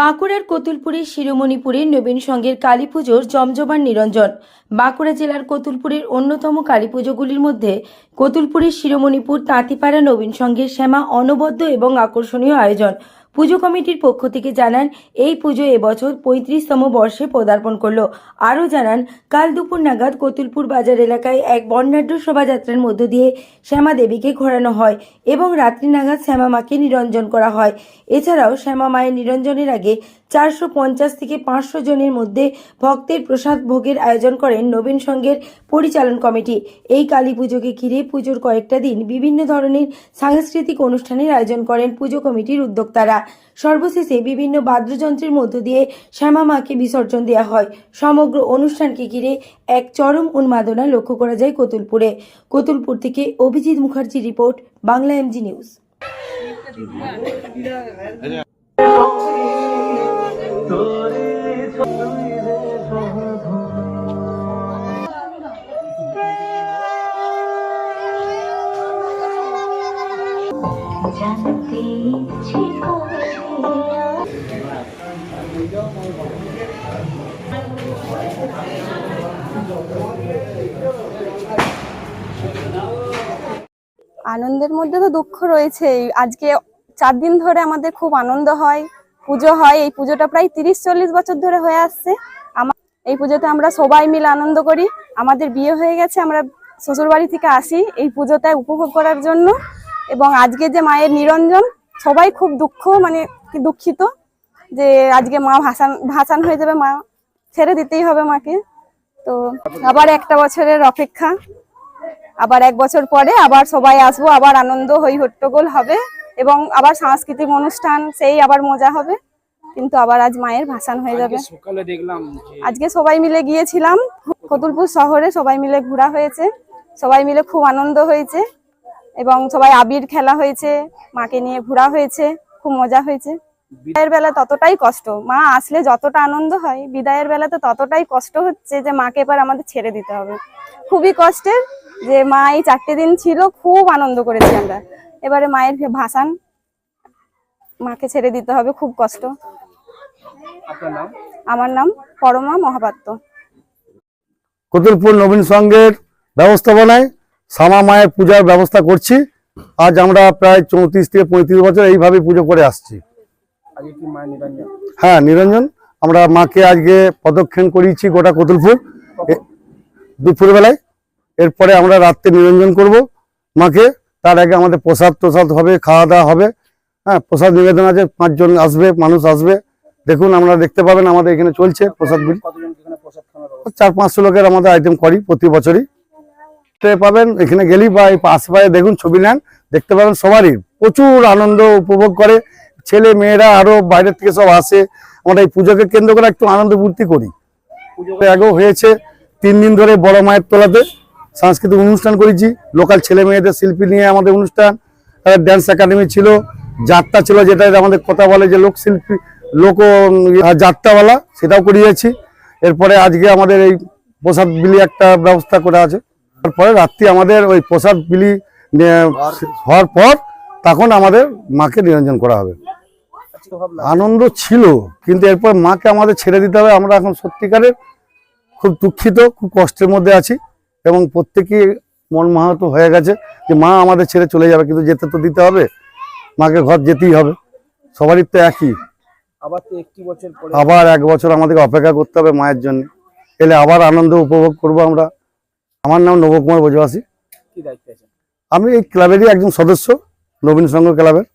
বাঁকুড়ার কতুলপুরের শিরোমণিপুরে নবীন সঙ্গের কালী পুজোর জমজমার নিরঞ্জন। বাঁকুড়া জেলার কতুলপুরের অন্যতম কালী পুজোগুলির মধ্যে কতুলপুরের শিরোমণিপুর, তাঁতিপাড়া নবীন সঙ্গের শ্যামা অনবদ্য এবং আকর্ষণীয় আয়োজন। পুজো কমিটির পক্ষ থেকে জানান, এই পুজো এবছর পঁয়ত্রিশতম বর্ষে পদার্পণ করল। আরও জানান, কাল দুপুর নাগাদ কতুলপুর বাজার এলাকায় এক বর্ণাঢ্য শোভাযাত্রার মধ্য দিয়ে শ্যামা দেবীকে ঘোরানো হয় এবং রাত্রি নাগাদ শ্যামা মাকে নিরঞ্জন করা হয়। এছাড়াও শ্যামা মায়ের নিরঞ্জনের আগে চারশো পঞ্চাশ থেকে পাঁচশো জনের মধ্যে ভক্তের প্রসাদ ভোগের আয়োজন করেন নবীন সংঘের পরিচালন কমিটি। এই কালী পুজোকে ঘিরে পুজোর কয়েকটা দিন বিভিন্ন ধরনের সাংস্কৃতিক অনুষ্ঠানের আয়োজন করেন পুজো কমিটির উদ্যোক্তারা। সর্বশেষে বিভিন্ন বাদ্যযন্ত্রের মধ্য দিয়ে শ্যামা মাকে বিসর্জন দেওয়া হয়। সমগ্র অনুষ্ঠানকে ঘিরে এক চরম উন্মাদনা লক্ষ্য করা যায় কতুলপুরে। কতুলপুর থেকে Abhijit Mukherjee report, Bangla MG news আনন্দের মধ্যে তো দুঃখ রয়েছেই। আজকে চার দিন ধরে আমাদের খুব আনন্দ হয়। পুজো হয়, এই পুজোটা প্রায় তিরিশ চল্লিশ বছর ধরে হয়ে আসছে। আমার এই পুজোতে আমরা সবাই মিলে আনন্দ করি। আমাদের বিয়ে হয়ে গেছে, আমরা শ্বশুরবাড়ি থেকে আসি এই পুজোটা উপভোগ করার জন্য। এবং আজকে যে মায়ের নিরঞ্জন, সবাই খুব দুঃখ মানে দুঃখিত যে আজকে মা ভাসান ভাসান হয়ে যাবে, মা ছেড়ে দিতেই হবে মাকে। তো আবার একটা বছরের অপেক্ষা। আবার এক বছর পরে আবার সবাই আসব, আবার আনন্দ হই হট্টগোল হবে। এবং আবার সাংস্কৃতিক অনুষ্ঠান সেই আবার মজা হবে। কিন্তু আবার আজ মায়ের ভাসান হয়ে যাবে। আজকে সকালে দেখলাম আজকে সবাই মিলে গিয়েছিলাম। কতুলপুর শহরে সবাই মিলে ঘোরা হয়েছে। সবাই মিলে খুব আনন্দ হয়েছে। এবং সবাই আবির খেলা হয়েছে মাকে নিয়ে ঘোরা হয়েছে খুব মজা হয়েছে। বিদায়ের বেলা ততটাই কষ্ট। মা আসলে যতটা আনন্দ হয় বিদায়ের বেলাতে ততটাই কষ্ট হচ্ছে যে মাকে এবার আমাদের ছেড়ে দিতে হবে। খুবই কষ্টের যে মা এই চারটে দিন ছিল খুব আনন্দ করেছি আমরা। এবারে মায়ের ভাসান মাকে ছেড়ে দিতে হবে খুব কষ্ট। আমার নাম পরমা মহাপাত্র। কতুলপুর নবীন সংঘের ব্যবস্থাপনায় শ্যামা মায়ের পূজার ব্যবস্থা করছি। আজ আমরা প্রায় চৌত্রিশ থেকে পঁয়ত্রিশ বছর এইভাবে পুজো করে আসছি। হ্যাঁ নিরঞ্জন। আমরা মাকে আজকে প্রদক্ষিণ করিয়েছি গোটা কতুলপুর। এ- দুপুরবেলায়। এরপরে আমরা রাত্রে নিরঞ্জন করব মাকে। তার আগে আমাদের প্রসাদ প্রসাদ হবে, খাওয়া দাওয়া হবে। হ্যাঁ প্রসাদ নিবেদন আছে, পাঁচজন আসবে, মানুষ আসবে। দেখুন, আমরা দেখতে পাবেন আমাদের এখানে চলছে প্রসাদগুলি চার পাঁচশো লোকের আমাদের আইটেম করি প্রতি বছরই। পাবেন, এখানে গেলেই বা এই আশেপাশে দেখুন ছবি নেন। দেখতে পাবেন সবারই প্রচুর আনন্দ উপভোগ করে। ছেলে মেয়েরা আরও বাইরের থেকে সব আসে। আমরা এই পুজোকে কেন্দ্র করে একটু আনন্দ ফুর্তি করি। পুজো আগেও হয়েছে, তিন দিন ধরে বড় মায়ের তোলাতে। সাংস্কৃতিক অনুষ্ঠান করেছি। লোকাল ছেলে মেয়েদের শিল্পী নিয়ে আমাদের অনুষ্ঠান। ড্যান্স একাডেমি ছিল। যাত্রা ছিল যেটা আমাদের কথা বলে যে লোক শিল্পী, লোক যাত্রাওয়ালা, সেটাও করিয়েছি। এরপরে আজকে আমাদের এই প্রসাদ বিলি একটা ব্যবস্থা করা আছে। তারপরে রাত্রি আমাদের ওই প্রসাদ বিলি হওয়ার পর তখন আমাদের মাকে নিরঞ্জন করা হবে। আনন্দ ছিল, কিন্তু এরপর মাকে আমাদের ছেড়ে দিতে হবে। আমরা এখন সত্যিকারের খুব দুঃখিত, খুব কষ্টের মধ্যে আছি। এবং প্রত্যেকেই মন মাহাত হয়ে গেছে যে মা আমাদের ছেড়ে চলে যাবে কিন্তু যেতে তো দিতে হবে। মাকে ঘর যেতেই হবে। সবারই তো একই। আবার তো একটি বছর আবার এক বছর আমাদেরকে অপেক্ষা করতে হবে মায়ের জন্য। এলে আবার আনন্দ উপভোগ করব আমরা। আমার নাম নবকুমার বোঝবাসী। আমি এই ক্লাবেরই একজন সদস্য নবীন সংঘ ক্লাবের।